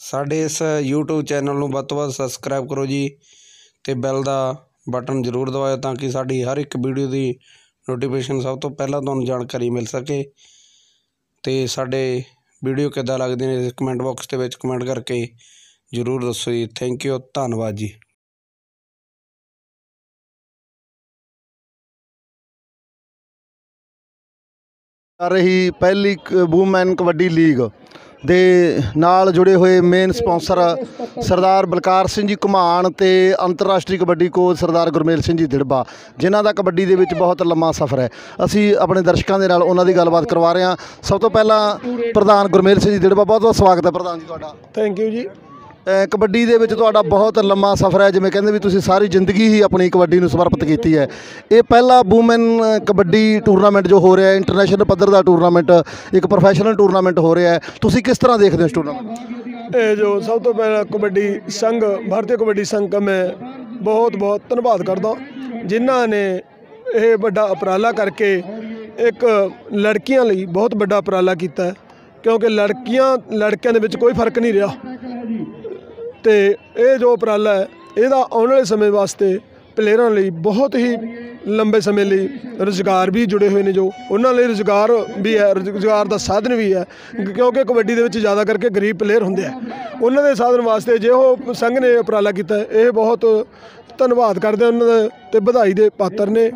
ਸਾਡੇ ਇਸ YouTube channel ਨੂੰ ਵੱਧ ਤੋਂ ਵੱਧ ਸਬਸਕ੍ਰਾਈਬ ਕਰੋ ਜੀ ਅਤੇ ਬੈਲ ਦਾ ਬਟਨ ਜ਼ਰੂਰ ਦਬਾਇਓ ਤਾਂ ਕਿ ਸਾਡੀ ਹਰ ਇੱਕ ਵੀਡੀਓ ਦੀ ਨੋਟੀਫਿਕੇਸ਼ਨ ਸਭ ਤੋਂ ਪਹਿਲਾਂ ਤੁਹਾਨੂੰ ਜਾਣਕਾਰੀ ਮਿਲ ਸਕੇ। ਅਤੇ ਸਾਡੇ ਵੀਡੀਓ ਕਿੱਦਾਂ ਲੱਗਦੇ ਨੇ ਕਮੈਂਟ ਬਾਕਸ ਦੇ ਵਿੱਚ ਕਮੈਂਟ ਕਰਕੇ ਜ਼ਰੂਰ ਦੱਸੋ ਜੀ। ਥੈਂਕ ਯੂ ਧੰਨਵਾਦ ਜੀ। ਆ ਰਹੀ ਪਹਿਲੀ ਵੂਮੈਨ ਕਬੱਡੀ ਲੀਗ ਦੇ ਨਾਲ ਜੁੜੇ ਹੋਏ ਮੇਨ ਸਪਾਂਸਰ ਸਰਦਾਰ ਬਲਕਾਰ ਸਿੰਘ ਜੀ ਘੁਮਾਣ ਤੇ ਅੰਤਰਰਾਸ਼ਟਰੀ ਕਬੱਡੀ ਕੋਚ ਸਰਦਾਰ ਗੁਰਮੇਲ ਸਿੰਘ ਜੀ ਦਿੜਬਾ, ਜਿਨ੍ਹਾਂ ਦਾ ਕਬੱਡੀ ਦੇ ਵਿੱਚ ਬਹੁਤ ਲੰਮਾ ਸਫ਼ਰ ਹੈ। ਅਸੀਂ ਆਪਣੇ ਦਰਸ਼ਕਾਂ ਦੇ ਨਾਲ ਉਹਨਾਂ ਦੀ ਗੱਲਬਾਤ ਕਰਵਾ ਰਹੇ ਹਾਂ। ਸਭ ਤੋਂ ਪਹਿਲਾਂ ਪ੍ਰਧਾਨ ਗੁਰਮੇਲ ਸਿੰਘ ਜੀ ਦਿੜਬਾ, ਬਹੁਤ ਬਹੁਤ ਸਵਾਗਤ ਹੈ ਪ੍ਰਧਾਨ ਜੀ ਤੁਹਾਡਾ। ਥੈਂਕ ਯੂ ਜੀ। ਕਬੱਡੀ ਦੇ ਵਿੱਚ ਤੁਹਾਡਾ ਬਹੁਤ ਲੰਮਾ ਸਫ਼ਰ ਹੈ, ਜਿਵੇਂ ਕਹਿੰਦੇ ਵੀ ਤੁਸੀਂ ਸਾਰੀ ਜ਼ਿੰਦਗੀ ਹੀ ਆਪਣੀ ਕਬੱਡੀ ਨੂੰ ਸਮਰਪਿਤ ਕੀਤੀ ਹੈ। ਇਹ ਪਹਿਲਾ ਵੂਮਨ ਕਬੱਡੀ ਟੂਰਨਾਮੈਂਟ ਜੋ ਹੋ ਰਿਹਾ ਹੈ ਇੰਟਰਨੈਸ਼ਨਲ ਪੱਧਰ ਦਾ ਟੂਰਨਾਮੈਂਟ, ਇੱਕ ਪ੍ਰੋਫੈਸ਼ਨਲ ਟੂਰਨਾਮੈਂਟ ਹੋ ਰਿਹਾ ਹੈ। ਤੁਸੀਂ ਕਿਸ ਤਰ੍ਹਾਂ ਦੇਖਦੇ ਹੋ ਇਸ ਟੂਰਨਾਮੈਂਟ ਇਹ ਜੋ ਸਭ ਤੋਂ ਪਹਿਲਾਂ ਕਬੱਡੀ ਸੰਘ, ਭਾਰਤੀ ਕਬੱਡੀ ਸੰਘ ਦਾ ਮੈਂ ਬਹੁਤ ਬਹੁਤ ਧੰਨਵਾਦ ਕਰਦਾ। ਜਿਨ੍ਹਾਂ ਨੇ ਇਹ ਵੱਡਾ ਉਪਰਾਲਾ ਕਰਕੇ ਇੱਕ ਲੜਕੀਆਂ ਲਈ ਬਹੁਤ ਵੱਡਾ ਉਪਰਾਲਾ ਕੀਤਾ ਕਿਉਂਕਿ ਲੜਕੀਆਂ, ਲੜਕਿਆਂ ਦੇ ਵਿੱਚ ਕੋਈ ਫ਼ਰਕ ਨਹੀਂ ਰਿਹਾ। ਤੇ ਇਹ ਜੋ ਉਪਰਾਲਾ ਹੈ, ਇਹਦਾ ਆਉਣ ਵਾਲੇ ਸਮੇਂ ਵਾਸਤੇ ਪਲੇਅਰਾਂ ਲਈ ਬਹੁਤ ਹੀ ਲੰਬੇ ਸਮੇਂ ਲਈ ਰੁਜ਼ਗਾਰ ਵੀ ਜੁੜੇ ਹੋਏ ਨੇ ਜੋ। ਉਹਨਾਂ ਲਈ ਰੁਜ਼ਗਾਰ ਵੀ ਹੈ, ਰੁਜ਼ਗਾਰ ਦਾ ਸਾਧਨ ਵੀ ਹੈ, ਕਿਉਂਕਿ ਕਬੱਡੀ ਦੇ ਵਿੱਚ ਜ਼ਿਆਦਾ ਕਰਕੇ ਗਰੀਬ ਪਲੇਅਰ ਹੁੰਦੇ ਆ। ਉਹਨਾਂ ਦੇ ਸਾਧਨ ਵਾਸਤੇ ਜੇ ਉਹ ਸੰਘ ਨੇ ਉਪਰਾਲਾ ਕੀਤਾ ਇਹ ਬਹੁਤ ਧੰਨਵਾਦ ਕਰਦੇ ਉਹਨਾਂ ਦਾ ਤੇ ਵਧਾਈ ਦੇ ਪਾਤਰ ਨੇ।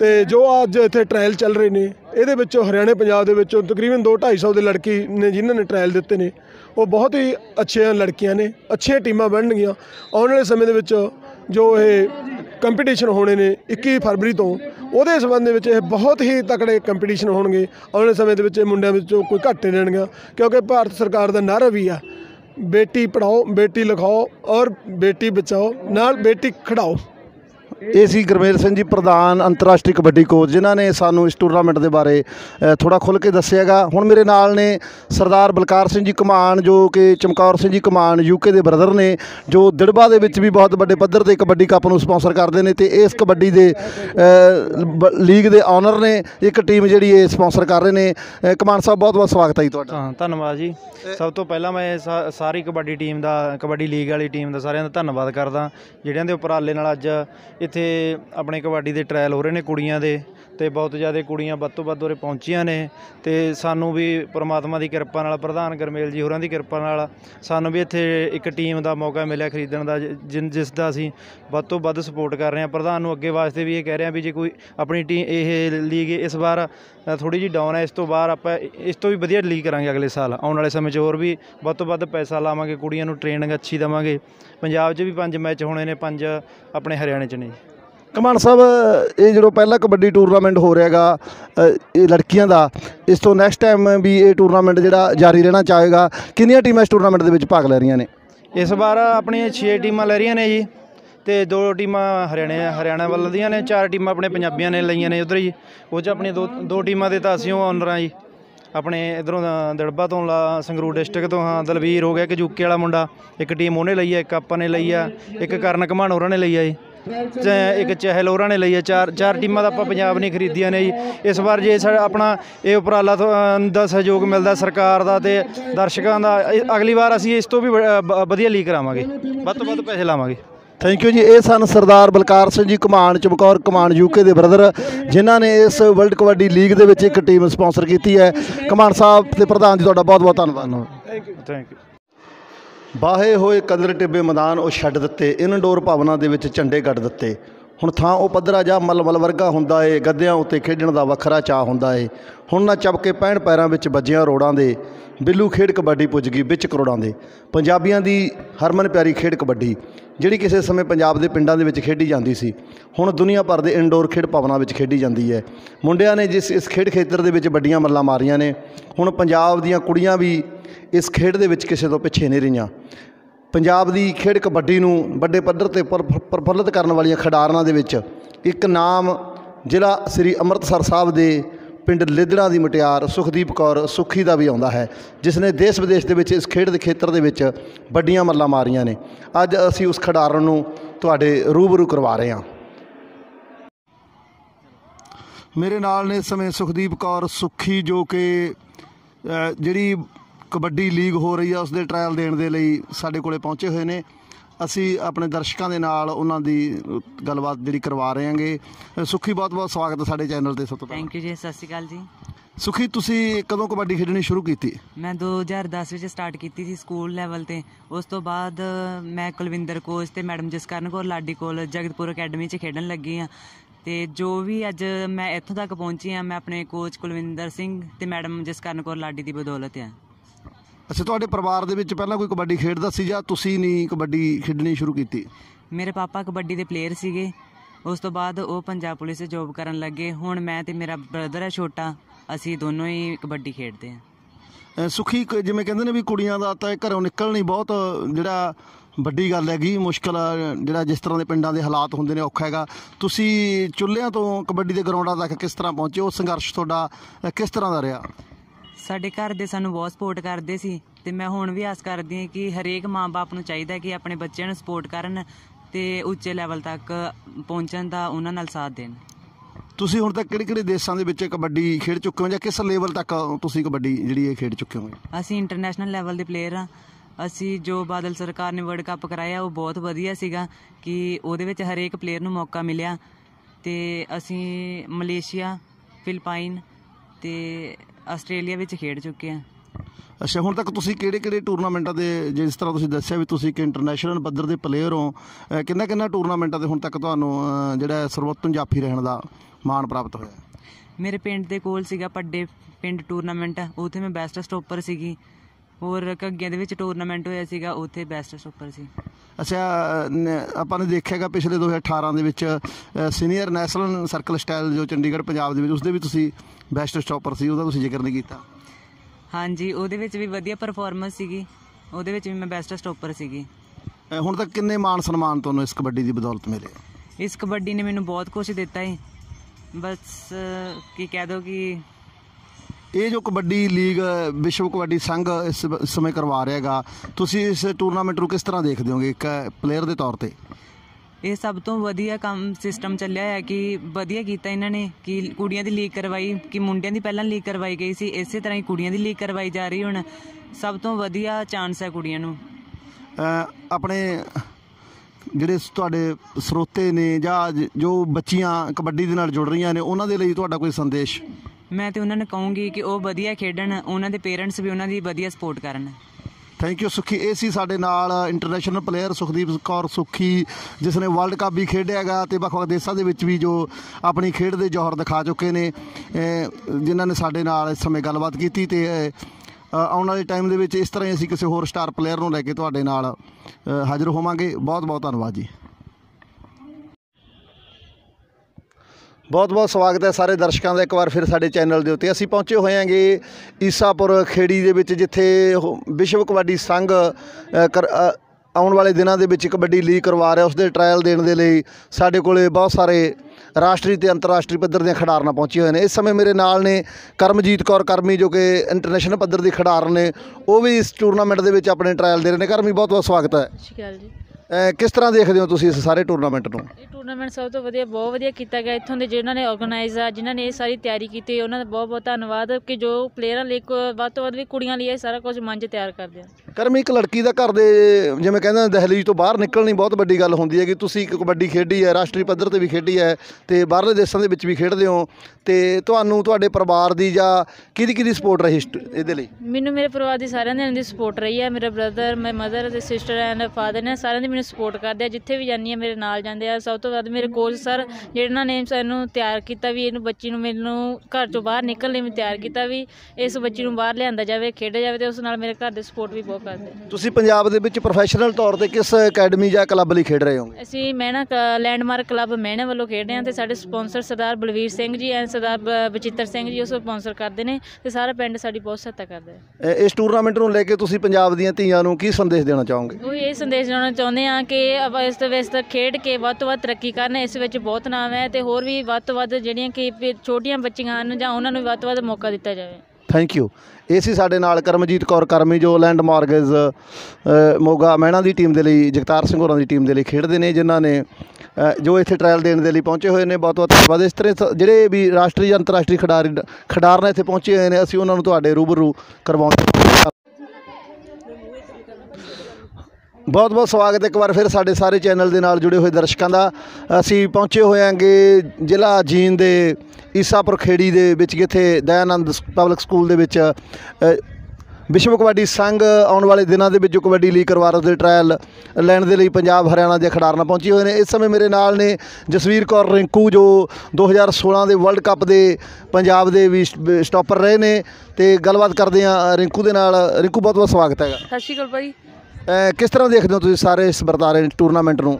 ਤੇ ਜੋ ਅੱਜ ਇੱਥੇ ਟ੍ਰਾਇਲ ਚੱਲ ਰਹੇ ਨੇ, ਇਹਦੇ ਵਿੱਚੋਂ ਹਰਿਆਣੇ ਪੰਜਾਬ ਦੇ ਵਿੱਚੋਂ ਤਕਰੀਬਨ 2 250 ਦੇ ਲੜਕੀ ਨੇ ਜਿਨ੍ਹਾਂ ਨੇ ਟ੍ਰਾਇਲ ਦਿੱਤੇ ਨੇ। ਉਹ ਬਹੁਤ ਹੀ ਅੱਛੀਆਂ ਲੜਕੀਆਂ ਨੇ, ਅੱਛੀਆਂ ਟੀਮਾਂ ਬਣਨਗੀਆਂ। ਆਉਣ ਵਾਲੇ ਸਮੇਂ ਦੇ ਵਿੱਚ ਜੋ ਇਹ ਕੰਪੀਟੀਸ਼ਨ ਹੋਣੇ ਨੇ 21 ਫਰਵਰੀ ਤੋਂ, ਉਹਦੇ ਸੰਬੰਧ ਦੇ ਵਿੱਚ ਇਹ ਬਹੁਤ ਹੀ ਤਕੜੇ ਕੰਪੀਟੀਸ਼ਨ ਹੋਣਗੇ। ਆਉਣ ਵਾਲੇ ਸਮੇਂ ਦੇ ਵਿੱਚ ਇਹ ਮੁੰਡਿਆਂ ਵਿੱਚੋਂ ਕੋਈ ਘੱਟ ਨਹੀਂ ਰਹਿਣਗਾ ਕਿਉਂਕਿ ਭਾਰਤ ਸਰਕਾਰ ਦਾ ਨਾਰਾ ਵੀ ਆ, ਬੇਟੀ ਪੜਾਓ ਬੇਟੀ ਲਿਖਾਓ ਔਰ ਬੇਟੀ ਬਚਾਓ, ਨਾਲ ਬੇਟੀ ਖੜਾਓ ਇਹ ਸੀ ਗੁਰਮੇਲ ਸਿੰਘ ਜੀ, ਪ੍ਰਧਾਨ ਅੰਤਰਰਾਸ਼ਟਰੀ ਕਬੱਡੀ ਕੋਚ, ਜਿਨ੍ਹਾਂ ਨੇ ਸਾਨੂੰ ਇਸ ਟੂਰਨਾਮੈਂਟ ਦੇ ਬਾਰੇ ਥੋੜਾ ਖੁੱਲ੍ਹ ਕੇ ਦੱਸਿਆਗਾ। ਹੁਣ ਮੇਰੇ ਨਾਲ ਨੇ ਸਰਦਾਰ ਬਲਕਾਰ ਸਿੰਘ ਜੀ ਕਮਾਨ, ਜੋ ਕਿ ਚਮਕੌਰ ਸਿੰਘ ਜੀ ਕਮਾਨ ਯੂਕੇ ਦੇ ਬ੍ਰਦਰ ਨੇ, ਜੋ ਦਿੜਬਾ ਦੇ ਵਿੱਚ ਵੀ ਬਹੁਤ ਵੱਡੇ ਪੱਧਰ ਤੇ ਕਬੱਡੀ ਕੱਪ ਨੂੰ ਸਪਾਂਸਰ ਕਰਦੇ ਨੇ ਤੇ ਇਸ ਕਬੱਡੀ ਦੇ ਬ- ਲੀਗ ਦੇ ਓਨਰ ਨੇ, ਇੱਕ ਟੀਮ ਜਿਹੜੀ ਇਹ ਸਪਾਂਸਰ ਕਰ ਰਹੇ ਨੇ। ਕਮਾਨ ਸਾਹਿਬ, ਬਹੁਤ ਬਹੁਤ ਸਵਾਗਤ ਹੈ ਜੀ ਤੁਹਾਡਾ। ਹਾਂ, ਧੰਨਵਾਦ ਜੀ। ਸਭ ਤੋਂ ਪਹਿਲਾਂ ਮੈਂ ਸਾ- ਸਾਰੀ ਕਬੱਡੀ ਟੀਮ ਦਾ, ਕਬੱਡੀ ਲੀਗ ਵਾਲੀ ਟੀਮ ਦਾ ਸਾਰਿਆਂ ਦਾ ਧੰਨਵਾਦ ਕਰਦਾ। ਜਿਹੜਿਆਂ ਦੇ ਉਪਰਾਲੇ ਨਾਲ ਅੱਜ ਇੱਥੇ ਆਪਣੇ ਕਬੱਡੀ ਦੇ ਟਰਾਇਲ ਹੋ ਰਹੇ ਨੇ ਕੁੜੀਆਂ ਦੇ ਤੇ ਬਹੁਤ ਜ਼ਿਆਦਾ ਕੁੜੀਆਂ ਵੱਧ ਤੋਂ ਵੱਧ ਉਰੇ ਪਹੁੰਚੀਆਂ ਨੇ ਤੇ ਸਾਨੂੰ ਵੀ ਪ੍ਰਮਾਤਮਾ ਦੀ ਕਿਰਪਾ ਨਾਲ, ਪ੍ਰਧਾਨ ਗਰਮੇਲ ਜੀ ਹੋਰਾਂ ਦੀ ਕਿਰਪਾ ਨਾਲ ਸਾਨੂੰ ਵੀ ਇੱਥੇ ਇੱਕ ਟੀਮ ਦਾ ਮੌਕਾ ਮਿਲਿਆ ਖਰੀਦਣ ਦਾ ਜਿਨ, ਜਿਸ ਦਾ ਅਸੀਂ ਵੱਧ ਤੋਂ ਵੱਧ ਸਪੋਰਟ ਕਰ ਰਹੇ ਹਾਂ। ਪ੍ਰਧਾਨ ਨੂੰ ਅੱਗੇ ਵਾਸਤੇ ਵੀ ਇਹ ਕਹਿ ਰਹੇ ਹਾਂ ਵੀ ਜੇ ਕੋਈ ਆਪਣੀ ਟੀਮ, ਇਹ ਲੀਗ ਇਸ ਵਾਰ ਥੋੜੀ ਜਿਹੀ ਡਾਊਨ ਹੈ, ਇਸ ਤੋਂ ਬਾਅਦ ਆਪਾਂ ਇਸ ਤੋਂ ਵੀ ਵਧੀਆ ਲੀਗ ਕਰਾਂਗੇ ਅਗਲੇ ਸਾਲ। ਆਉਣ ਵਾਲੇ ਸਮੇਂ 'ਚ ਹੋਰ ਵੀ ਵੱਧ ਤੋਂ ਵੱਧ ਪੈਸਾ ਲਾਵਾਂਗੇ, ਕੁੜੀਆਂ ਨੂੰ ਟ੍ਰੇਨਿੰਗ ਅੱਛੀ ਦੇਵਾਂਗੇ। ਪੰਜਾਬ 'ਚ ਵੀ ਪੰਜ ਮੈਚ ਹੋਣੇ ਨੇ, ਪੰਜ ਆਪਣੇ ਹਰਿਆਣੇ 'ਚ ਨੇ। ਕਮਾਨ ਸਾਹਿਬ, ਇਹ ਜਦੋਂ ਪਹਿਲਾ ਕਬੱਡੀ ਟੂਰਨਾਮੈਂਟ ਹੋ ਰਿਹਾਗਾ ਇਹ ਲੜਕੀਆਂ ਦਾ, ਇਸ ਤੋਂ ਨੈਕਸਟ ਟਾਈਮ ਵੀ ਇਹ ਟੂਰਨਾਮੈਂਟ ਜਿਹੜਾ ਜਾਰੀ ਰਹਿਣਾ ਚਾਹੇਗਾ, ਕਿੰਨੀਆਂ ਟੀਮਾਂ ਇਸ ਟੂਰਨਾਮੈਂਟ ਦੇ ਵਿੱਚ ਭਾਗ ਲੈ ਰਹੀਆਂ ਨੇ? ਇਸ ਵਾਰ ਆਪਣੀਆਂ 6 ਟੀਮਾਂ ਲੈ ਰਹੀਆਂ ਨੇ ਜੀ, ਤੇ ਦੋ ਟੀਮਾਂ ਹਰਿਆਣੇ, ਹਰਿਆਣਾ ਵੱਲ ਦੀਆਂ ਨੇ, ਚਾਰ ਟੀਮਾਂ ਆਪਣੇ ਪੰਜਾਬੀਆਂ ਨੇ ਲਈਆਂ ਨੇ ਉਧਰ ਜੀ। ਉਹ 'ਚ ਆਪਣੀ ਦੋ ਦੋ ਟੀਮਾਂ ਦੇ ਤਾਂ ਅਸੀਂ ਉਹ ਓਨਰ ਆ ਜੀ। ਆਪਣੇ ਇਧਰੋਂ ਦੜਬਾ ਤੋਂ ਲਾ, ਸੰਗਰੂਰ ਡਿਸਟ੍ਰਿਕਟ ਤੋਂ ਹਾਂ, ਦਲਵੀਰ ਹੋ ਗਿਆ, ਇੱਕ ਯੂਕੇ ਵਾਲਾ ਮੁੰਡਾ, ਇੱਕ ਟੀਮ ਉਹਨੇ ਲਈ ਆ, ਇੱਕ ਆਪਾਂ ਨੇ ਲਈ ਆ, ਇੱਕ ਕਰਨ ਘਮਾਣ ਹੋਰਾਂ ਨੇ ਲਈ ਆ ਜੀ। ਇੱਕ ਚਹਿਲ ਹੋਰਾਂ ਨੇ ਲਈ ਆ ਚਾਰ ਚਾਰ ਟੀਮਾਂ ਦਾ ਆਪਾਂ ਪੰਜਾਬ ਨੇ ਖਰੀਦੀਆਂ ਨੇ ਜੀ। ਇਸ ਵਾਰ ਜੇ ਸਾਡਾ ਆਪਣਾ ਇਹ ਉਪਰਾਲਾ ਦਾ ਸਹਿਯੋਗ ਮਿਲਦਾ ਸਰਕਾਰ ਦਾ ਤੇ ਦਰਸ਼ਕਾਂ ਦਾ ਅਗਲੀ ਵਾਰ ਅਸੀਂ ਇਸ ਤੋਂ ਵੀ ਵਧੀਆ ਲੀਗ ਕਰਾਵਾਂਗੇ। ਵੱਧ ਤੋਂ ਵੱਧ ਪੈਸੇ ਲਾਵਾਂਗੇ। ਥੈਂਕ ਯੂ ਜੀ। ਇਹ ਸਨ ਸਰਦਾਰ ਬਲਕਾਰ ਸਿੰਘ ਜੀ ਕਮਾਨ ਚਮਕੌਰ ਕਮਾਨ ਯੂਕੇ ਦੇ ਬ੍ਰਦਰ ਜਿਨ੍ਹਾਂ ਨੇ ਇਸ ਵਰਲਡ ਕਬੱਡੀ ਲੀਗ ਦੇ ਵਿੱਚ ਇੱਕ ਟੀਮ ਸਪਾਂਸਰ ਕੀਤੀ ਹੈ। ਕਮਾਨ ਸਾਹਿਬ ਤੇ ਪ੍ਰਧਾਨ ਜੀ ਤੁਹਾਡਾ ਬਹੁਤ ਬਹੁਤ ਧੰਨਵਾਦ ਥੈਂਕ ਯੂ ਬਾਹੇ ਹੋਏ ਕਦਰ ਟਿੱਬੇ ਮੈਦਾਨ ਉਹ ਛੱਡ ਦਿੱਤੇ, ਇਨਡੋਰ ਭਵਨਾਂ ਦੇ ਵਿੱਚ ਝੰਡੇ ਗੱਡ ਦਿੱਤੇ। ਹੁਣ ਥਾਂ ਉਹ ਪੱਧਰਾ ਜਾ ਮਲਮਲ ਵਰਗਾ ਹੁੰਦਾ ਏ, ਗੱਦਿਆਂ ਉੱਤੇ ਖੇਡਣ ਦਾ ਵੱਖਰਾ ਚਾਹ ਹੁੰਦਾ ਏ। ਹੁਣ ਨਾ ਚਪਕੇ ਪੈਣ ਪੈਰਾਂ ਵਿੱਚ ਵੱਜਿਆਂ ਰੋੜਾਂ ਦੇ ਬਿੱਲੂ ਖੇਡ ਕਬੱਡੀ ਪੁੱਜ ਗਈ ਵਿੱਚ ਕਰੋੜਾਂ ਦੇ। ਪੰਜਾਬੀਆਂ ਦੀ ਹਰਮਨ ਪਿਆਰੀ ਖੇਡ ਕਬੱਡੀ, ਜਿਹੜੀ ਕਿਸੇ ਸਮੇਂ ਪੰਜਾਬ ਦੇ ਪਿੰਡਾਂ ਦੇ ਵਿੱਚ ਖੇਡੀ ਜਾਂਦੀ ਸੀ, ਹੁਣ ਦੁਨੀਆ ਭਰ ਦੇ ਇਨਡੋਰ ਖੇਡ ਭਵਨਾਂ ਵਿੱਚ ਖੇਡੀ ਜਾਂਦੀ ਹੈ। ਮੁੰਡਿਆਂ ਨੇ ਜਿਸ ਇਸ ਖੇਡ ਖੇਤਰ ਦੇ ਵਿੱਚ ਵੱਡੀਆਂ ਮੱਲਾਂ ਮਾਰੀਆਂ ਨੇ, ਹੁਣ ਪੰਜਾਬ ਦੀਆਂ ਕੁੜੀਆਂ ਵੀ ਇਸ ਖੇਡ ਦੇ ਵਿੱਚ ਕਿਸੇ ਤੋਂ ਪਿੱਛੇ ਨਹੀਂ ਰਹੀਆਂ। ਪੰਜਾਬ ਦੀ ਖੇਡ ਕਬੱਡੀ ਨੂੰ ਵੱਡੇ ਪੱਧਰ ਤੇ ਪਰ- ਪ੍ਰਫੁੱਲਤ ਕਰਨ ਵਾਲੀਆਂ ਖਿਡਾਰਨਾਂ ਦੇ ਵਿੱਚ ਇੱਕ ਨਾਮ ਜ਼ਿਲ੍ਹਾ ਸ੍ਰੀ ਅੰਮ੍ਰਿਤਸਰ ਸਾਹਿਬ ਦੇ ਪਿੰਡ ਲਿੱਦੜਾ ਦੀ ਮਟਿਆਰ ਸੁਖਦੀਪ ਕੌਰ ਸੁਖੀ ਦਾ ਵੀ ਆਉਂਦਾ ਹੈ, ਜਿਸ ਨੇ ਦੇਸ਼ ਵਿਦੇਸ਼ ਦੇ ਵਿੱਚ ਇਸ ਖੇਡ ਦੇ ਖੇਤਰ ਦੇ ਵਿੱਚ ਵੱਡੀਆਂ ਮੱਲਾਂ ਮਾਰੀਆਂ ਨੇ। ਅੱਜ ਅਸੀਂ ਉਸ ਖਿਡਾਰਨ ਨੂੰ ਤੁਹਾਡੇ ਰੂਬਰੂ ਕਰਵਾ ਰਹੇ ਹਾਂ। ਮੇਰੇ ਨਾਲ ਨੇ ਇਸ ਸਮੇਂ ਸੁਖਦੀਪ ਕੌਰ ਸੁਖੀ, ਜੋ ਕਿ ਜਿਹੜੀ ਕਬੱਡੀ ਲੀਗ ਹੋ ਰਹੀ ਆ ਉਸ ਦੇ ਟ੍ਰਾਇਲ ਦੇਣ ਦੇ ਲਈ ਸਾਡੇ ਕੋਲੇ ਪਹੁੰਚੇ ਹੋਏ ਨੇ। ਅਸੀਂ ਆਪਣੇ ਦਰਸ਼ਕਾਂ ਦੇ ਨਾਲ ਉਹਨਾਂ ਦੀ ਗੱਲਬਾਤ ਜਿਹੜੀ ਕਰਵਾ ਰਹੇ ਹਾਂਗੇ। ਸੁਖੀ ਬਹੁਤ ਬਹੁਤ ਸਵਾਗਤ ਹੈ ਸਾਡੇ ਚੈਨਲ ਤੇ ਸਭ ਤੋਂ ਪਹਿਲਾਂ। ਥੈਂਕ ਯੂ ਜੀ ਸਤਿ ਸ਼੍ਰੀ ਅਕਾਲ ਜੀ। ਸੁਖੀ ਤੁਸੀਂ ਕਦੋਂ ਕਬੱਡੀ ਖੇਡਣੀ ਸ਼ੁਰੂ ਕੀਤੀ? ਮੈਂ 2010 ਵਿੱਚ ਸਟਾਰਟ ਕੀਤੀ ਸੀ ਸਕੂਲ ਲੈਵਲ ਤੇ। ਉਸ ਤੋਂ ਬਾਅਦ ਮੈਂ ਕੁਲਵਿੰਦਰ ਕੋਚ ਤੇ ਮੈਡਮ ਜਸਕਰਨ ਕੌਰ ਲਾਡੀ ਕੋਲ ਜਗਤਪੁਰ ਅਕੈਡਮੀ 'ਚ ਖੇਡਣ ਲੱਗੀ ਆ ਤੇ ਜੋ ਵੀ ਅੱਜ ਮੈਂ ਇੱਥੋਂ ਤੱਕ ਪਹੁੰਚੀ ਆ ਮੈਂ ਆਪਣੇ ਕੋਚ ਕੁਲਵਿੰਦਰ ਸਿੰਘ ਤੇ ਮੈਡਮ ਜਸਕਰਨ ਕੌਰ ਲਾਡੀ ਦੀ ਬਦੌਲਤ ਆ ਅੱਛਾ ਤੁਹਾਡੇ ਪਰਿਵਾਰ ਦੇ ਵਿੱਚ ਪਹਿਲਾਂ ਕੋਈ ਕਬੱਡੀ ਖੇਡਦਾ ਸੀ ਜਾਂ ਤੁਸੀਂ ਨਹੀਂ ਕਬੱਡੀ ਖੇਡਣੀ ਸ਼ੁਰੂ ਕੀਤੀ? ਮੇਰੇ ਪਾਪਾ ਕਬੱਡੀ ਦੇ ਪਲੇਅਰ ਸੀਗੇ। ਉਸ ਤੋਂ ਬਾਅਦ ਉਹ ਪੰਜਾਬ ਪੁਲਿਸ 'ਚ ਜੌਬ ਕਰਨ ਲੱਗੇ। ਹੁਣ ਮੈਂ ਤੇ ਮੇਰਾ ਬ੍ਰਦਰ ਹੈ ਛੋਟਾ ਅਸੀਂ ਦੋਨੋਂ ਹੀ ਕਬੱਡੀ ਖੇਡਦੇ ਅ, ਸੁਖੀ ਜਿਵੇਂ ਕਹਿੰਦੇ ਨੇ ਵੀ ਕੁੜੀਆਂ ਦਾ ਤਾਂ ਘਰੋਂ ਨਿਕਲਣੀ ਬਹੁਤ ਜਿਹੜਾ ਵੱਡੀ ਗੱਲ ਹੈਗੀ ਮੁਸ਼ਕਲ ਆ, ਜਿਹੜਾ ਜਿਸ ਤਰ੍ਹਾਂ ਦੇ ਪਿੰਡਾਂ ਦੇ ਹਾਲਾਤ ਹੁੰਦੇ ਨੇ ਔਖਾ ਹੈਗਾ। ਤੁਸੀਂ ਚੁੱਲ੍ਹਿਆਂ ਤੋਂ ਕਬੱਡੀ ਦੇ ਗਰਾਊਂਡਾਂ ਤੱਕ ਕਿਸ ਤਰ੍ਹਾਂ ਪਹੁੰਚੇ ਉਹ ਸੰਘਰਸ਼ ਤੁਹਾਡਾ ਕਿਸ ਤਰ੍ਹਾਂ ਦਾ ਰਿਹਾ? ਸਾਡੇ ਘਰ ਦੇ ਸਾਨੂੰ ਬਹੁਤ ਸਪੋਰਟ ਕਰਦੇ ਸੀ ਤੇ ਮੈਂ ਹੁਣ ਵੀ ਆਸ ਕਰਦੀ ਹਾਂ ਕਿ ਹਰੇਕ ਮਾਂ-ਬਾਪ ਨੂੰ ਚਾਹੀਦਾ ਹੈ ਕਿ ਆਪਣੇ ਬੱਚਿਆਂ ਨੂੰ ਸਪੋਰਟ ਕਰਨ ਤੇ ਉੱਚੇ ਲੈਵਲ ਤੱਕ ਪਹੁੰਚਣ ਦਾ ਉਹਨਾਂ ਨਾਲ ਸਾਥ ਦੇਣ। ਤੁਸੀਂ ਹੁਣ ਤੱਕ ਕਿਹੜੇ ਕਿਹੜੇ ਦੇਸ਼ਾਂ ਦੇ ਵਿੱਚ ਕਬੱਡੀ ਖੇਡ ਚੁੱਕੇ ਹੋ ਜਾਂ ਕਿਸ ਲੈਵਲ ਤੱਕ ਤੁਸੀਂ ਕਬੱਡੀ ਜਿਹੜੀ ਇਹ ਖੇਡ ਚੁੱਕੇ ਹੋ? ਅਸੀਂ ਇੰਟਰਨੈਸ਼ਨਲ ਲੈਵਲ ਦੇ ਪਲੇਅਰ ਆ ਅਸੀਂ ਜੋ ਬਾਦਲ ਸਰਕਾਰ ਨੇ ਵਰਲਡ ਕੱਪ ਕਰਾਇਆ ਉਹ ਬਹੁਤ ਵਧੀਆ ਸੀਗਾ ਕਿ ਉਹਦੇ ਵਿੱਚ ਹਰੇਕ ਪਲੇਅਰ ਨੂੰ ਮੌਕਾ ਮਿਲਿਆ ਤੇ ਅਸੀਂ ਮਲੇਸ਼ੀਆ ਫਿਲਪਾਈਨ ਤੇ ਆਸਟ੍ਰੇਲੀਆ ਵਿੱਚ ਖੇਡ ਚੁੱਕੇ ਹਾਂ ਅੱਛਾ ਹੁਣ ਤੱਕ ਤੁਸੀਂ ਕਿਹੜੇ ਕਿਹੜੇ ਟੂਰਨਾਮੈਂਟਾਂ ਦੇ ਜਿਸ ਤਰ੍ਹਾਂ ਤੁਸੀਂ ਦੱਸਿਆ ਵੀ ਤੁਸੀਂ ਇੱਕ ਇੰਟਰਨੈਸ਼ਨਲ ਪੱਧਰ ਦੇ ਪਲੇਅਰ ਹੋ ਕਿੰਨਾ ਕਿੰਨਾ ਟੂਰਨਾਮੈਂਟਾਂ ਦੇ ਹੁਣ ਤੱਕ ਤੁਹਾਨੂੰ ਜਿਹੜਾ ਸਰਵੋਤਮ ਜਾਫੀ ਰਹਿਣ ਦਾ ਮਾਣ ਪ੍ਰਾਪਤ ਹੋਇਆ? ਮੇਰੇ ਪਿੰਡ ਦੇ ਕੋਲ ਸੀਗਾ ਪੱਡੇ ਪਿੰਡ ਟੂਰਨਾਮੈਂਟ ਉੱਥੇ ਮੈਂ ਬੈਸਟ ਸਟਾਪਰ ਸੀਗੀ। ਹੋਰ ਘੱਗਿਆਂ ਦੇ ਵਿੱਚ ਟੂਰਨਾਮੈਂਟ ਹੋਇਆ ਸੀਗਾ ਉੱਥੇ ਬੈਸਟ ਸਟਾਪਰ ਸੀ। ਅੱਛਾ ਆਪਾਂ ਨੇ ਦੇਖਿਆਗਾ ਪਿਛਲੇ 2018 ਦੇ ਵਿੱਚ ਸੀਨੀਅਰ ਨੈਸ਼ਨਲ ਸਰਕਲ ਸਟਾਈਲ ਜੋ ਚੰਡੀਗੜ੍ਹ ਪੰਜਾਬ ਦੇ ਵਿੱਚ ਉਸ ਦੇ ਵੀ ਤੁਸੀਂ ਬੈਸਟ ਸਟਾਪਰ ਸੀ ਉਹਦਾ ਤੁਸੀਂ ਜ਼ਿਕਰ ਨਹੀਂ ਕੀਤਾ? ਹਾਂਜੀ ਉਹਦੇ ਵਿੱਚ ਵੀ ਵਧੀਆ ਪਰਫਾਰਮੈਂਸ ਸੀਗੀ ਉਹਦੇ ਵਿੱਚ ਵੀ ਮੈਂ ਬੈਸਟ ਸਟਾਪਰ ਸੀਗੀ। ਹੁਣ ਤੱਕ ਕਿੰਨੇ ਮਾਣ ਸਨਮਾਨ ਤੁਹਾਨੂੰ ਇਸ ਕਬੱਡੀ ਦੀ ਬਦੌਲਤ ਮਿਲੇ? ਇਸ ਕਬੱਡੀ ਨੇ ਮੈਨੂੰ ਬਹੁਤ ਕੁਝ ਦਿੱਤਾ ਹੈ ਬਸ ਕੀ ਕਹਿ ਦੋ ਕਿ ਇਹ ਜੋ ਕਬੱਡੀ ਲੀਗ ਵਿਸ਼ਵ ਕਬੱਡੀ ਸੰਘ ਇਸ ਸਮੇਂ ਕਰਵਾ ਰਿਹਾ ਹੈਗਾ ਤੁਸੀਂ ਇਸ ਟੂਰਨਾਮੈਂਟ ਨੂੰ ਕਿਸ ਤਰ੍ਹਾਂ ਦੇਖਦੇ ਹੋਗੇ ਇੱਕ ਪਲੇਅਰ ਦੇ ਤੌਰ ਤੇ? ਇਹ ਸਭ ਤੋਂ ਵਧੀਆ ਕੰਮ ਸਿਸਟਮ ਚੱਲਿਆ ਹੈ ਕਿ ਵਧੀਆ ਕੀਤਾ ਇਹਨਾਂ ਨੇ ਕਿ ਕੁੜੀਆਂ ਦੀ ਲੀਗ ਕਰਵਾਈ ਕਿ ਮੁੰਡਿਆਂ ਦੀ ਪਹਿਲਾਂ ਲੀਗ ਕਰਵਾਈ ਗਈ ਸੀ ਇਸੇ ਤਰ੍ਹਾਂ ਹੀ ਕੁੜੀਆਂ ਦੀ ਲੀਗ ਕਰਵਾਈ ਜਾ ਰਹੀ ਹੁਣ। ਸਭ ਤੋਂ ਵਧੀਆ ਚਾਂਸ ਹੈ ਕੁੜੀਆਂ ਨੂੰ। ਆਪਣੇ ਜਿਹੜੇ ਤੁਹਾਡੇ ਸਰੋਤੇ ਨੇ ਜ- ਜੋ ਬੱਚੀਆਂ ਕਬੱਡੀ ਦੇ ਨਾਲ ਜੁੜ ਰਹੀਆਂ ਨੇ ਉਹਨਾਂ ਦੇ ਲਈ ਤੁਹਾਡਾ ਕੋਈ ਸੰਦੇਸ਼? ਮੈਂ ਤੇ ਉਹਨਾਂ ਨੂੰ ਕਹੂੰਗੀ ਕਿ ਉਹ ਵਧੀਆ ਖੇਡਣ, ਉਹਨਾਂ ਦੇ ਪੇਰੈਂਟਸ ਵੀ ਉਹਨਾਂ ਦੀ ਵਧੀਆ ਸਪੋਰਟ ਕਰਨ। ਥੈਂਕ ਯੂ ਸੁਖੀ ਇਹ ਸੀ ਸਾਡੇ ਨਾਲ ਇੰਟਰਨੈਸ਼ਨਲ ਪਲੇਅਰ ਸੁਖਦੀਪ ਕੌਰ ਸੁਖੀ ਜਿਸ ਨੇ ਵਰਲਡ ਕੱਪ ਵੀ ਖੇਡਿਆਗਾ ਤੇ ਵੱਖ-ਵੱਖ ਦੇਸ਼ਾਂ ਦੇ ਵਿੱਚ ਵੀ ਜੋ ਆਪਣੀ ਖੇਡ ਦੇ ਜ਼ੋਹਰ ਦਿਖਾ ਚੁੱਕੇ ਨੇ ਜਿਨ੍ਹਾਂ ਨੇ ਸਾਡੇ ਨਾਲ ਇਸ ਸਮੇਂ ਗੱਲਬਾਤ ਕੀਤੀ ਤੇ ਆਉਣ ਵਾਲੇ ਟਾਈਮ ਦੇ ਵਿੱਚ ਇਸ ਤਰ੍ਹਾਂ ਹੀ ਅਸੀਂ ਕਿਸੇ ਹੋਰ ਸਟਾਰ ਪਲੇਅਰ ਨੂੰ ਲੈ ਕੇ ਤੁਹਾਡੇ ਨਾਲ ਹਾਜ਼ਰ ਹੋਵਾਂਗੇ। ਬਹੁਤ-ਬਹੁਤ ਧੰਨਵਾਦ ਜੀ। ਬਹੁਤ ਬਹੁਤ ਸਵਾਗਤ ਹੈ ਸਾਰੇ ਦਰਸ਼ਕਾਂ ਦਾ ਇੱਕ ਵਾਰ ਫਿਰ ਸਾਡੇ ਚੈਨਲ ਦੇ ਉੱਤੇ। ਅਸੀਂ ਪਹੁੰਚੇ ਹੋਏ ਹਾਂਗੇ ਈਸਾਪੁਰ ਖੇੜੀ ਦੇ ਵਿੱਚ, ਜਿੱਥੇ ਵਿਸ਼ਵ ਕਬੱਡੀ ਸੰਘ ਕਰ- ਆਉਣ ਵਾਲੇ ਦਿਨਾਂ ਦੇ ਵਿੱਚ ਕਬੱਡੀ ਲੀਗ ਕਰਵਾ ਰਿਹਾ। ਉਸ ਦੇ ਟ੍ਰਾਇਲ ਦੇਣ ਦੇ ਲਈ ਸਾਡੇ ਕੋਲੇ ਬਹੁਤ ਸਾਰੇ ਰਾਸ਼ਟਰੀ ਤੇ ਅੰਤਰਰਾਸ਼ਟਰੀ ਪੱਧਰ ਦੀਆਂ ਖਿਡਾਰਨਾਂ ਪਹੁੰਚੇ ਹੋਏ ਨੇ। ਇਸ ਸਮੇਂ ਮੇਰੇ ਨਾਲ ਨੇ ਕਰਮਜੀਤ ਕੌਰ ਕਰਮੀ, ਜੋ ਕਿ ਇੰਟਰਨੈਸ਼ਨਲ ਪੱਧਰ ਦੇ ਖਿਡਾਰਨ ਨੇ। ਉਹ ਵੀ ਇਸ ਟੂਰਨਾਮੈਂਟ ਦੇ ਵਿੱਚ ਆਪਣੇ ਟ੍ਰਾਇਲ ਦੇ ਰਹੇ ਨੇ। ਕਰਮੀ, ਬਹੁਤ ਬਹੁਤ ਸਵਾਗਤ ਹੈ। ਸਤਿ ਜੀ। ਕਿਸ ਤਰ੍ਹਾਂ ਦੇਖਦੇ ਹੋ ਤੁਸੀਂ ਇਸ ਸਾਰੇ ਟੂਰਨਾਮੈਂਟ ਨੂੰ? ਇਹ ਟੂਰਨਾਮੈਂਟ ਸਭ ਤੋਂ ਵਧੀਆ ਬਹੁਤ ਵਧੀਆ ਕੀਤਾ ਗਿਆ। ਇੱਥੋਂ ਦੇ ਜਿਨ੍ਹਾਂ ਨੇ ਆਰਗੇਨਾਈਜ਼ ਆ ਜਿਨ੍ਹਾਂ ਨੇ ਇਹ ਸਾਰੀ ਤਿਆਰੀ ਕੀਤੀ ਉਹਨਾਂ ਦਾ ਬਹੁਤ ਬਹੁਤ ਧੰਨਵਾਦ ਕਿ ਜੋ ਪਲੇਅਰਾਂ ਲਈ ਇੱਕ ਵੱਧ ਤੋਂ ਵੱਧ ਵੀ ਕੁੜੀਆਂ ਲਈ ਇਹ ਸਾਰਾ ਕੁਝ ਮੰਚ ਤਿਆਰ ਕਰਦੇ ਆ। ਕਰਮੀ ਇੱਕ ਲੜਕੀ ਦਾ ਘਰ ਦੇ ਜਿਵੇਂ ਕਹਿੰਦੇ ਨੇ ਦਹਲੀਜ਼ ਤੋਂ ਬਾਹਰ ਨਿਕਲਣੀ ਬਹੁਤ ਵੱਡੀ ਗੱਲ ਹੁੰਦੀ ਹੈ ਕਿ ਤੁਸੀਂ ਇੱਕ ਕਬੱਡੀ ਖੇਡੀ ਹੈ ਰਾਸ਼ਟਰੀ ਪੱਧਰ ਤੇ ਵੀ ਖੇਡੀ ਹੈ ਤੇ ਬਾਹਰਲੇ ਦੇਸ਼ਾਂ ਦੇ ਵਿੱਚ ਵੀ ਖੇਡਦੇ ਹੋ ਤੇ ਤੁਹਾਨੂੰ ਤੁਹਾਡੇ ਪਰਿਵਾਰ ਦੀ ਜਾਂ ਕਿਹਦੀ ਕਿਹਦੀ ਸਪੋਰਟ ਰਹੀ ਇਹਦੇ ਲਈ? ਮੈਨੂੰ ਮੇਰੇ ਪਰਿਵਾਰ ਦੀ ਸਾਰਿਆਂ ਦੀ ਸਪੋਰਟ ਰਹੀ ਹੈ। ਮੇਰਾ ਬ੍ਰਦਰ ਮਾਈ ਮਦਰ ਤੇ ਸਿਸਟਰ ਐਂਡ ਫਾਦਰ ਨੇ ਸਾਰਿਆਂ ਦੀ ਮੈਨੂੰ ਸਪੋਰਟ ਕਰਦੇ ਆ ਜਿੱਥੇ ਵੀ ਜਾਂਦੀ ਆ ਮੇਰੇ ਨਾਲ ਜਾਂਦੇ ਆ। ਸਭ ਤੋਂ ਵੱਧ ਮੇਰੇ ਕੋਚ ਸਰ ਜਿਹਨਾਂ ਨੇ ਸਾਨੂੰ ਤਿਆਰ ਕੀਤਾ ਵੀ ਇਹਨੂੰ ਬੱਚੀ ਨੂੰ ਮੈਨੂੰ ਘਰ ਤੋਂ ਬਾਹਰ ਨਿਕਲਣ ਲਈ ਵੀ ਤਿਆਰ ਕੀਤਾ ਵੀ ਇਸ ਬੱਚੀ ਨੂੰ ਬਾਹਰ ਲਿਆਂਦਾ ਜਾਵੇ ਖੇਡਿਆ ਜਾਵੇ ਤੇ ਉਸ ਨਾਲ ਮੇਰੇ ਘਰ ਦੇ ਸਪੋਰਟ ਵੀ ਬਹੁਤ ਕਰਦੇ ਆ। ਤੁਸੀਂ ਪੰਜਾਬ ਦੇ ਵਿੱਚ ਪ੍ਰੋਫੈਸ਼ਨਲ ਤੌਰ ਤੇ ਕਿਸ ਅਕੈਡਮੀ ਜਾਂ ਕਲੱਬ ਲਈ ਖੇਡ ਰਹੇ ਹੋਗੇ? ਅਸੀਂ ਮਹਿਣਾ ਕ- ਲੈਂਡਮਾਰਕ ਕਲੱਬ ਮਹਿਣਾ ਵੱਲੋਂ ਖੇਡਦੇ ਹਾਂ ਤੇ ਸਾਡੇ sponsor Sardar Balvir Singh ji and ਸਰਦਾਰ ਬ- ਬਚਿੱਤਰ ਸਿੰਘ ਜੀ ਉਹ ਸਪਾਂਸਰ ਕਰਦੇ ਨੇ ਤੇ ਸਾਰਾ ਪਿੰਡ ਸਾਡੀ ਬਹੁਤ ਸਹਾਇਤਾ ਕਰਦਾ ਹੈ ਇਸ ਟੂਰਨਾਮੈਂਟ ਨੂੰ ਲੈ ਕੇ ਤੁਸੀਂ ਪੰਜਾਬ ਦੀਆਂ ਧੀਆਂ ਨੂੰ ਕੀ ਸੰਦੇਸ਼ ਦੇਣਾ ਚਾਹੋਗੇ? ਉਹ ਇਹ ਸੰਦੇਸ਼ ਦੇਣਾ ਚਾਹੁੰਦੇ ਆ ਕਿ ਇਸ ਦੇ ਵਿੱਚ ਖੇਡ ਕੇ ਵੱਧ ਤੋਂ ਵੱਧ ਤਰੱਕੀ ਕਰਨ ਇਸ ਵਿੱਚ ਬਹੁਤ ਨਾਮ ਹੈ ਤੇ ਹੋਰ ਵੀ ਵੱਧ ਤੋਂ ਵੱਧ ਜਿਹੜੀਆਂ ਕਿ ਵੀ ਛੋਟੀਆਂ ਬੱਚੀਆਂ ਹਨ ਜਾਂ ਉਹਨਾਂ ਨੂੰ ਵੱਧ ਤੋਂ ਵੱਧ ਮੌਕਾ ਦਿੱਤਾ ਜਾਵੇ। ਥੈਂਕ ਯੂ ਇਹ ਸੀ ਸਾਡੇ ਨਾਲ ਕਰਮਜੀਤ ਕੌਰ ਕਰਮੀ ਜੋ ਲੈਂਡ ਮਾਰਗਜ਼ ਮੋਗਾ ਮਹਿਣਾ ਦੀ ਟੀਮ ਦੇ ਲਈ ਜਗਤਾਰ ਸਿੰਘ ਹੋਰਾਂ ਦੀ ਟੀਮ ਦੇ ਲਈ ਖੇਡਦੇ ਨੇ ਜਿਨ੍ਹਾਂ ਨੇ ਅ, ਜੋ ਇੱਥੇ ਟ੍ਰਾਇਲ ਦੇਣ ਦੇ ਲਈ ਪਹੁੰਚੇ ਹੋਏ ਨੇ। ਬਹੁਤ ਬਹੁਤ ਧੰਨਵਾਦ। ਇਸ ਤਰ੍ਹਾਂ ਸ- ਜਿਹੜੇ ਵੀ ਰਾਸ਼ਟਰੀ ਜਾਂ ਅੰਤਰਰਾਸ਼ਟਰੀ ਖਿਡਾਰੀ ਖਿਡਾਰਨ ਇੱਥੇ ਪਹੁੰਚੇ ਹੋਏ ਨੇ ਅਸੀਂ ਉਹਨਾਂ ਨੂੰ ਤੁਹਾਡੇ ਰੂਬਰੂ ਕਰਵਾਉਂਦੇ ਹਾਂ। ਬਹੁਤ ਬਹੁਤ ਸਵਾਗਤ ਹੈ ਇੱਕ ਵਾਰ ਫਿਰ ਸਾਡੇ ਸਾਰੇ ਚੈਨਲ ਦੇ ਨਾਲ ਜੁੜੇ ਹੋਏ ਦਰਸ਼ਕਾਂ ਦਾ। ਅਸੀਂ ਪਹੁੰਚੇ ਹੋਏ ਹਾਂਗੇ ਜ਼ਿਲ੍ਹਾ ਜੀਨ ਦੇ ਈਸਾਪੁਰ ਖੇੜੀ ਦੇ ਵਿੱਚ ਜਿੱਥੇ ਦਇਆਨੰਦ ਪਬਲਿਕ ਸਕੂਲ ਦੇ ਵਿੱਚ ਵਿਸ਼ਵ ਕਬੱਡੀ ਸੰਘ ਆਉਣ ਵਾਲੇ ਦਿਨਾਂ ਦੇ ਵਿੱਚ ਜੋ ਕਬੱਡੀ ਲੀਗ ਕਰਵਾ ਦੇ ਟ੍ਰਾਇਲ ਲੈਣ ਦੇ ਲਈ ਪੰਜਾਬ ਹਰਿਆਣਾ ਦੇ ਖਿਡਾਰਨ ਪਹੁੰਚੇ ਹੋਏ ਨੇ। ਇਸ ਸਮੇਂ ਮੇਰੇ ਨਾਲ ਨੇ ਜਸਵੀਰ ਕੌਰ ਰਿੰਕੂ ਜੋ 2016 ਦੇ ਵਰਲਡ ਕੱਪ ਦੇ ਪੰਜਾਬ ਦੇ ਵੀ ਸ- ਸਟਾਪਰ ਰਹੇ ਨੇ। ਤੇ ਗੱਲਬਾਤ ਕਰਦੇ ਹਾਂ ਰਿੰਕੂ ਦੇ ਨਾਲ। ਰਿੰਕੂ ਬਹੁਤ ਬਹੁਤ ਸਵਾਗਤ ਹੈਗਾ। ਸਤਿ ਸ਼੍ਰੀ ਅਕਾਲ ਭਾਈ। ਅ, ਕਿਸ ਤਰ੍ਹਾਂ ਦੇਖਦੇ ਹੋ ਤੁਸੀਂ ਸਾਰੇ ਇਸ ਵਰਤਾਰੇ ਟੂਰਨਾਮੈਂਟ ਨੂੰ?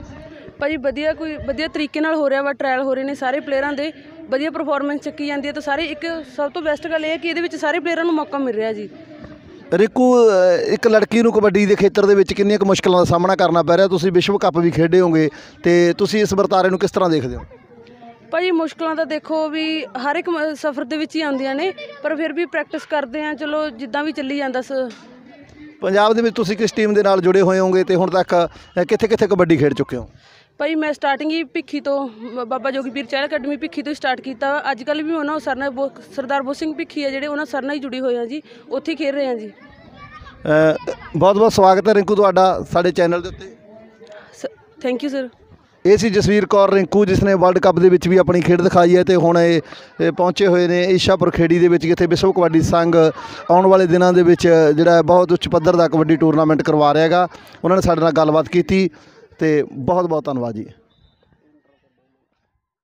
ਭਾਜੀ ਵਧੀਆ ਕੋਈ ਵਧੀਆ ਤਰੀਕੇ ਨਾਲ ਹੋ ਰਿਹਾ ਵਾ ਟ੍ਰਾਇਲ ਹੋ ਰਹੇ ਨੇ ਸਾਰੇ ਪਲੇਅਰਾਂ ਦੇ। ਵਧੀਆ ਪਰਫਾਰਮੈਂਸ ਚੱਕੀ ਜਾਂਦੀ ਹੈ ਤਾਂ ਸਾਰੇ ਇੱਕ ਸਭ ਤੋਂ ਬੈਸਟ ਗੱਲ ਇਹ ਹੈ ਕਿ ਇਹਦੇ ਵਿੱਚ ਸਾਰੇ ਪਲੇਅਰਾਂ ਨੂੰ ਮੌਕਾ ਮਿਲ ਰਿਹਾ ਜੀ। ਰਿਕੂ ਇੱਕ ਲੜਕੀ ਨੂੰ ਕਬੱਡੀ ਦੇ ਖੇਤਰ ਦੇ ਵਿੱਚ ਕਿੰਨੀਆਂ ਕੁ ਮੁਸ਼ਕਲਾਂ ਦਾ ਸਾਹਮਣਾ ਕਰਨਾ ਪੈ ਰਿਹਾ? ਤੁਸੀਂ ਵਿਸ਼ਵ ਕੱਪ ਵੀ ਖੇਡੇ ਹੋਗੇ ਤੇ ਤੁਸੀਂ ਇਸ ਵਰਤਾਰੇ ਨੂੰ ਕਿਸ ਤਰ੍ਹਾਂ ਦੇਖਦੇ ਹੋ? ਭਾਜੀ ਮੁਸ਼ਕਲਾਂ ਤਾਂ ਦੇਖੋ ਵੀ ਹਰ ਇੱਕ ਸਫ਼ਰ ਦੇ ਵਿੱਚ ਹੀ ਆਉਂਦੀਆਂ ਨੇ ਪਰ ਫਿਰ ਵੀ ਪ੍ਰੈਕਟਿਸ ਕਰਦੇ ਆ ਚਲੋ ਜਿੱਦਾਂ ਵੀ ਚੱਲੀ ਜਾਂਦਾ ਸ ਪੰਜਾਬ ਦੇ ਵਿੱਚ ਤੁਸੀਂ ਕਿਸ ਟੀਮ ਦੇ ਨਾਲ ਜੁੜੇ ਹੋਏ ਹੋਗੇ ਤੇ ਹੁਣ ਤੱਕ ਕਿੱਥੇ ਕਿੱਥੇ ਕਬੱਡੀ ਖੇਡ ਚੁੱਕੇ ਹੋ? ਭਾਈ ਮੈਂ ਸਟਾਰਟਿੰਗ ਹੀ ਭਿੱਖੀ ਤੋਂ ਬਾਬਾ ਜੋਗੀ ਪੀਰ ਚਹਿਲ ਅਕੈਡਮੀ ਭਿੱਖੀ ਤੋਂ ਸਟਾਰਟ ਕੀਤਾ। ਅੱਜ ਕੱਲ ਵੀ ਉਹਨਾਂ ਸਰ ਨਾਲ ਸਰਦਾਰ ਬੋ ਸਿੰਘ ਭਿੱਖੀ ਆ ਜਿਹੜੇ ਉਹਨਾਂ ਸਰ ਨਾਲ ਹੀ ਜੁੜੀ ਹੋਏ ਆ ਜੀ ਉੱਥੇ ਹੀ ਖੇਡ ਰਹੇ ਆ ਜੀ। ਬਹੁਤ ਬਹੁਤ ਸਵਾਗਤ ਹੈ ਰਿੰਕੂ ਤੁਹਾਡਾ ਸਾਡੇ ਚੈਨਲ ਦੇ ਉੱਤੇ। ਥੈਂਕ ਯੂ ਸਰ ਇਹ ਸੀ ਜਸਵੀਰ ਕੌਰ ਰਿੰਕੂ, ਜਿਸ ਨੇ ਵਰਲਡ ਕੱਪ ਦੇ ਵਿੱਚ ਵੀ ਆਪਣੀ ਖੇਡ ਦਿਖਾਈ ਹੈ ਤੇ ਹੁਣ ਇਹ ਪਹੁੰਚੇ ਹੋਏ ਨੇ ਈਸ਼ਾਪੁਰ ਖੇੜੀ ਦੇ ਵਿੱਚ, ਜਿੱਥੇ ਵਿਸ਼ਵ ਕਬੱਡੀ ਸੰਘ ਆਉਣ ਵਾਲੇ ਦਿਨਾਂ ਦੇ ਵਿੱਚ, ਜਿਹੜਾ ਬਹੁਤ ਉੱਚ ਪੱਧਰ ਦਾ ਕਬੱਡੀ ਟੂਰਨਾਮੈਂਟ ਕਰਵਾ ਰਿਹਾ ਹੈਗਾ। ਉਹਨਾਂ ਨੇ ਸਾਡੇ ਨਾਲ ਗੱਲਬਾਤ ਕੀਤੀ ਤੇ ਬਹੁਤ ਬਹੁਤ ਧੰਨਵਾਦ ਜੀ।